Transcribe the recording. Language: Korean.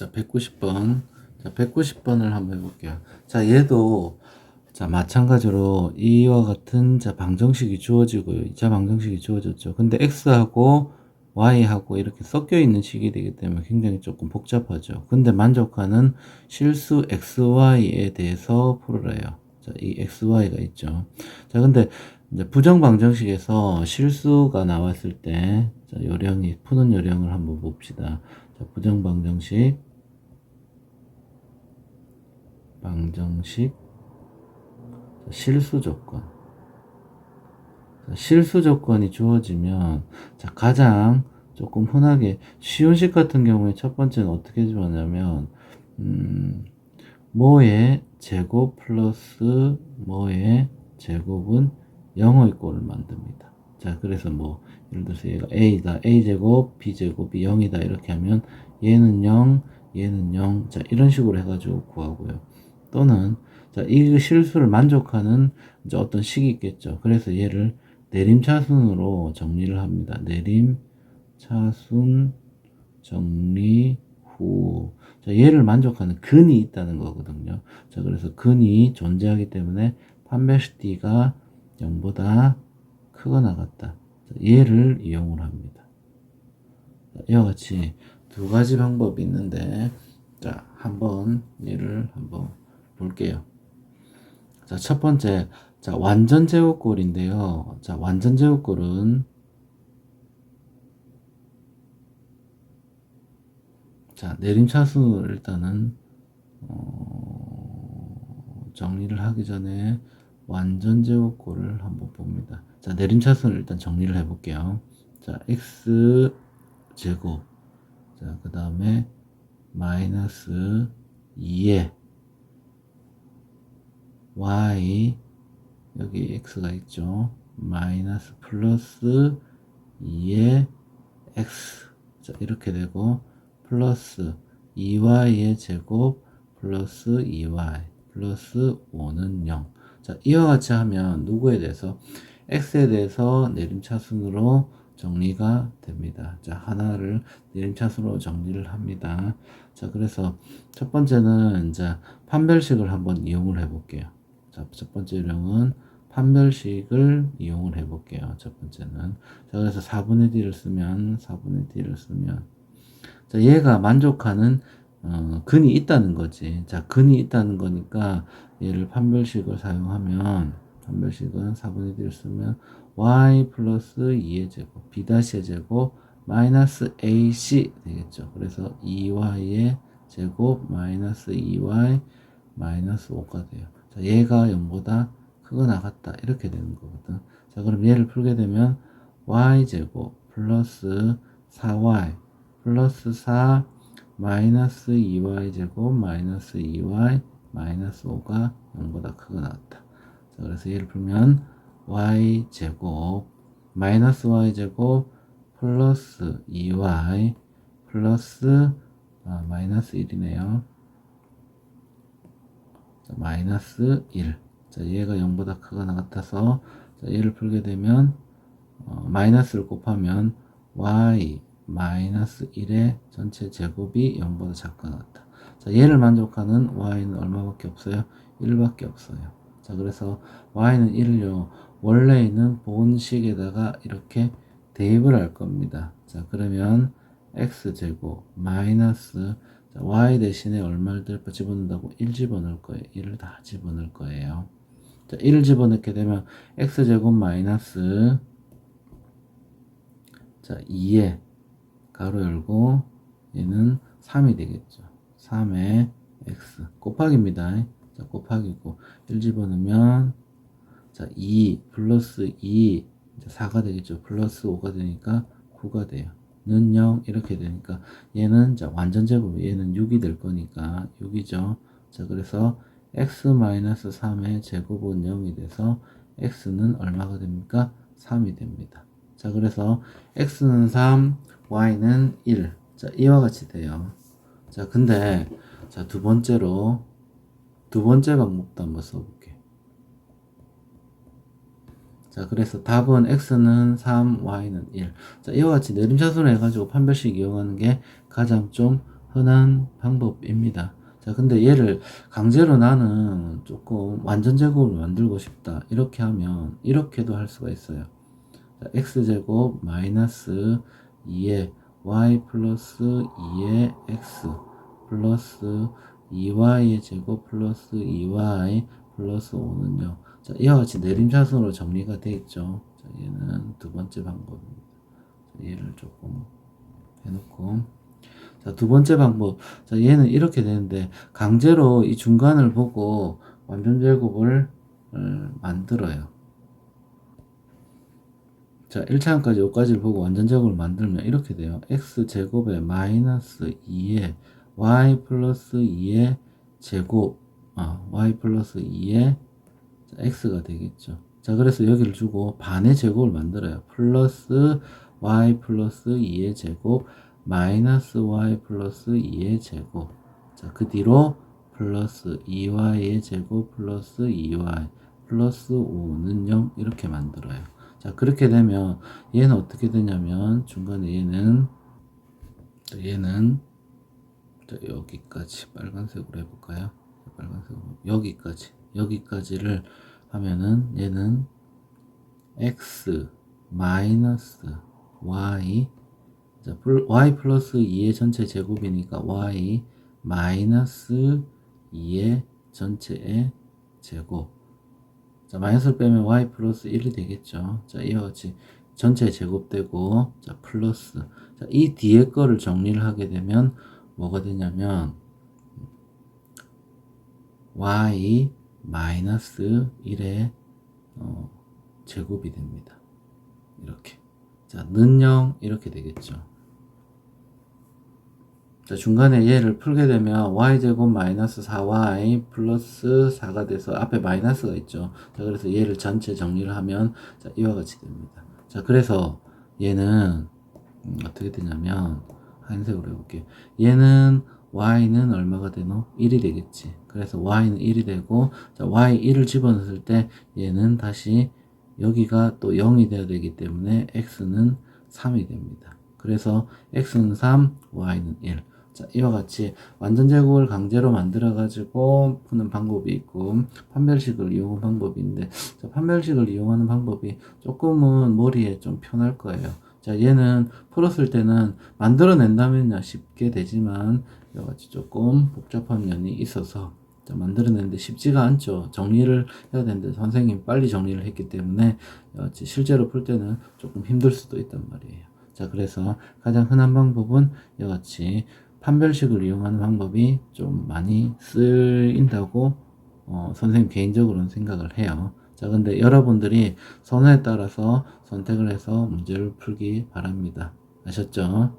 자, 190번. 자, 190번을 한번 해볼게요. 자, 얘도 자, 마찬가지로 이와 같은 자, 방정식이 주어지고요. 2차 방정식이 주어졌죠. 근데 x하고 y하고 이렇게 섞여 있는 식이 되기 때문에 굉장히 조금 복잡하죠. 근데 만족하는 실수 xy에 대해서 풀으래요. 자, 이 xy가 있죠. 자, 근데 이제 부정 방정식에서 실수가 나왔을 때 자, 요령이 푸는 요령을 한번 봅시다. 자, 부정 방정식 방정식 자, 실수 조건 자, 실수 조건이 주어지면 자, 가장 조금 흔하게 쉬운 식 같은 경우에 첫 번째는 어떻게 주어냐면 음, 뭐의 제곱 플러스 뭐의 제곱은 0의 꼴을 만듭니다. 자, 그래서 뭐 예를 들어서 얘가 a다, a 제곱, b 제곱이 0이다 이렇게 하면 얘는 0, 얘는 0. 자, 이런 식으로 해가지고 구하고요. 또는 자, 이 실수를 만족하는 이제 어떤 식이 있겠죠. 그래서 얘를 내림차순으로 정리를 합니다. 내림차순 정리 후. 자, 얘를 만족하는 근이 있다는 거거든요. 자, 그래서 근이 존재하기 때문에 D가 0보다 크거나 같다. 자, 얘를 이용을 합니다. 자, 이와 같이 두 가지 방법이 있는데, 자, 한번 얘를 한번 볼게요. 자, 첫 번째, 자, 완전 제곱꼴인데요. 자, 완전 제곱꼴은 자, 내림차순을 일단은 어, 정리를 하기 전에 완전 제곱꼴을 한번 봅니다. 자, 내림차순을 일단 정리를 해 볼게요. 자, x 제곱. 자, 그 다음에 마이너스 2에 y 여기 x가 있죠. 마이너스 플러스 2의 x. 자, 이렇게 되고 플러스 2y의 제곱 플러스 2y 플러스 5는 0. 자, 이와 같이 하면 누구에 대해서 x에 대해서 내림차순으로 정리가 됩니다. 자, 하나를 내림차순으로 정리를 합니다. 자, 그래서 첫 번째는 이제 판별식을 한번 이용을 해 볼게요. 자, 첫 번째 요령은 판별식을 이용을 해 볼게요. 첫 번째는. 자, 그래서 4분의 d를 쓰면 4분의 d를 쓰면 자, 얘가 만족하는 어, 근이 있다는 거지. 자, 근이 있다는 거니까 얘를 판별식을 사용하면 판별식은 4분의 1을 쓰면 y 플러스 2의 제곱, b 의 제곱 마이너스 ac 되겠죠. 그래서 2y의 제곱 마이너스 2y 마이너스 5가 돼요. 자, 얘가 0보다 크거나 같다. 이렇게 되는 거거든. 자, 그럼 얘를 풀게 되면 y 제곱 플러스 4y 플러스 4 마이너스 2y 제곱 마이너스 2y 마이너스 5가 0보다 크거나 같다. 자, 그래서 얘를 풀면 y 제곱 마이너스 y 제곱 플러스 2y 플러스 아, 마이너스 1이네요. 자, 마이너스 1. 자, 얘가 0보다 크거나 같아서 자, 얘를 풀게 되면 어, 마이너스를 곱하면 y 마이너스 1의 전체 제곱이 0보다 작거나 같다. 자, 얘를 만족하는 y는 얼마밖에 없어요? 1밖에 없어요. 자, 그래서 y는 1요. 원래 는 본식에다가 이렇게 대입을 할 겁니다. 자, 그러면 x제곱 마이너스 자, y 대신에 얼마를 집어넣는다고? 1 집어넣을 거예요. 1을 다 집어넣을 거예요. 자, 1을 집어넣게 되면 x제곱 마이너스 자, 2에 가로 열고 얘는 3이 되겠죠. 3에 x 곱하기입니다. 자, 곱하기고 1 집어넣으면 자, 2 플러스 2 4가 되겠죠. 플러스 5가 되니까 9가 돼요. 는 0 이렇게 되니까 얘는 자 완전 제곱 얘는 6이 될 거니까 6이죠. 자 그래서 x-3의 제곱은 0이 돼서 x는 얼마가 됩니까? 3이 됩니다. 자 그래서 x는 3, y는 1. 자 이와 같이 돼요. 자 근데 자 두 번째로 두 번째 방법도 한번 써볼게요. 자, 그래서 답은 x는 3, y는 1. 자, 이와 같이 내림차순을 해가지고 판별식 이용하는 게 가장 좀 흔한 방법입니다. 자, 근데 얘를 강제로 나는 조금 완전 제곱을 만들고 싶다. 이렇게 하면 이렇게도 할 수가 있어요. 자, x제곱 마이너스 2의 y 플러스 2의 x 플러스 2y의 제곱 플러스 2y 플러스 5는요. 자, 이와 같이 내림차순으로 정리가 되어 있죠. 자, 얘는 두 번째 방법입니다. 자, 얘를 조금 해놓고 자, 두 번째 방법. 자, 얘는 이렇게 되는데 강제로 이 중간을 보고 완전 제곱을 어, 만들어요. 자, 1차원까지 여기까지를 보고 완전 제곱을 만들면 이렇게 돼요. x 제곱에 마이너스 2에 y 플러스 2의 제곱, 아, y 플러스 2의 x가 되겠죠. 자, 그래서 여기를 주고 반의 제곱을 만들어요. 플러스 y 플러스 2의 제곱, 마이너스 y 플러스 2의 제곱. 자, 그 뒤로 플러스 2y의 제곱 플러스 2y 플러스 5는 0 이렇게 만들어요. 자, 그렇게 되면 얘는 어떻게 되냐면 중간에 얘는 자, 얘는 자, 여기까지 빨간색으로 해볼까요? 빨간색으로 여기까지 여기까지를 하면은 얘는 x 마이너스 y 자, 플- y 플러스 2의 전체 제곱이니까 y 마이너스 2의 전체의 제곱 자, 마이너스를 빼면 y 플러스 1이 되겠죠. 자, 이와 같이 전체 제곱되고, 자, 플러스. 자, 이 뒤에 거를 정리를 하게 되면 뭐가 되냐면, y 마이너스 1의 어, 제곱이 됩니다. 이렇게. 자, 는 0 이렇게 되겠죠. 자, 중간에 얘를 풀게 되면 y제곱 마이너스 4y 플러스 4가 돼서 앞에 마이너스가 있죠. 자, 그래서 얘를 전체 정리를 하면 자, 이와 같이 됩니다. 자, 그래서 얘는 음, 어떻게 되냐면 한색으로 해볼게요. 얘는 y는 얼마가 되노? 1이 되겠지. 그래서 y는 1이 되고 자, y 1을 집어넣을 때 얘는 다시 여기가 또 0이 돼야 되기 때문에 x는 3이 됩니다. 그래서 x는 3, y는 1. 자, 이와 같이 완전 제곱을 강제로 만들어 가지고 푸는 방법이 있고 판별식을 이용한 방법인데 자, 판별식을 이용하는 방법이 조금은 머리에 좀 편할 거예요. 자, 얘는 풀었을 때는 만들어낸다면야 쉽게 되지만 같이 조금 복잡한 면이 있어서 자, 만들어내는데 쉽지가 않죠. 정리를 해야 되는데 선생님이 빨리 정리를 했기 때문에 같이 실제로 풀 때는 조금 힘들 수도 있단 말이에요. 자, 그래서 가장 흔한 방법은 이와 같이 판별식을 이용하는 방법이 좀 많이 쓰인다고 어, 선생님 개인적으로는 생각을 해요. 자, 근데 여러분들이 선호에 따라서 선택을 해서 문제를 풀기 바랍니다. 아셨죠?